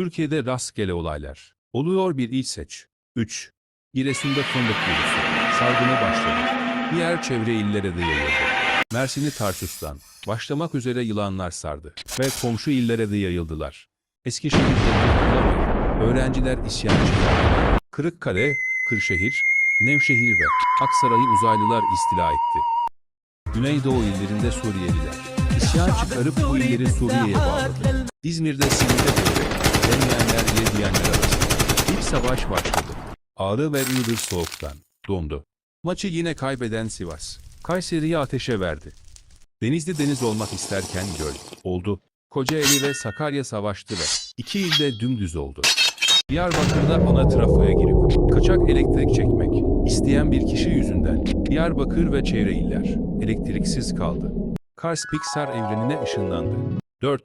Türkiye'de rastgele olaylar. Oluyor bir il seç. 3. Giresun'da fındık virüsü. Salgını başladı. Diğer çevre illere de yayıldı. Mersin'i Tarsus'tan başlamak üzere yılanlar sardı ve komşu illere de yayıldılar. Eskişehir'de öğrenciler isyancı. Kırıkkale, Kırşehir, Nevşehir ve Aksaray'ı uzaylılar istila etti. Güneydoğu illerinde Suriyeliler isyan çıkarıp bu illeri Suriye'ye bağladı. İzmir'de Simit'e savaş başladı. Ağrı ve Iğdır soğuktan dondu. Maçı yine kaybeden Sivas, Kayseri'yi ateşe verdi. Denizli deniz olmak isterken göl oldu. Kocaeli ve Sakarya savaştı ve iki ilde dümdüz oldu. Diyarbakır'da ana trafoya girip kaçak elektrik çekmek isteyen bir kişi yüzünden Diyarbakır ve çevre iller elektriksiz kaldı. Kars Pixar evrenine ışınlandı. 4.